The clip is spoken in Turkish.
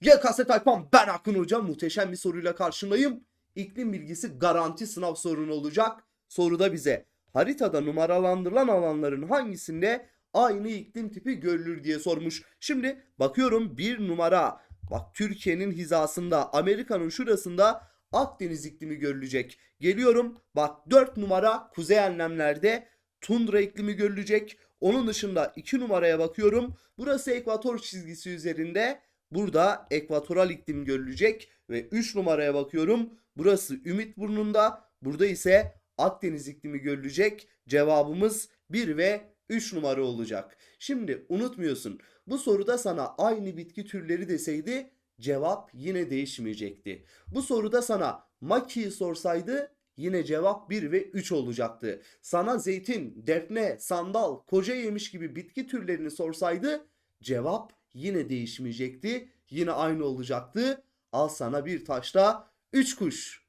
YKS Tayfan ben Akın Hocam muhteşem bir soruyla karşındayım. İklim bilgisi garanti sınav sorunu olacak. Soruda bize haritada numaralandırılan alanların hangisinde aynı iklim tipi görülür diye sormuş. Şimdi bakıyorum bir numara. Bak Türkiye'nin hizasında Amerika'nın şurasında Akdeniz iklimi görülecek. Geliyorum bak 4 numara kuzey enlemlerde tundra iklimi görülecek. Onun dışında 2 numaraya bakıyorum. Burası ekvator çizgisi üzerinde. Burada ekvatoral iklim görülecek ve 3 numaraya bakıyorum. Burası Ümit Burnu'nda. Burada ise Akdeniz iklimi görülecek. Cevabımız 1 ve 3 numara olacak. Şimdi unutmuyorsun. Bu soruda sana aynı bitki türleri deseydi cevap yine değişmeyecekti. Bu soruda sana makiyi sorsaydı yine cevap 1 ve 3 olacaktı. Sana zeytin, defne, sandal, koca yemiş gibi bitki türlerini sorsaydı cevap yine değişmeyecekti. Yine aynı olacaktı. Al sana bir taşla 3 kuş.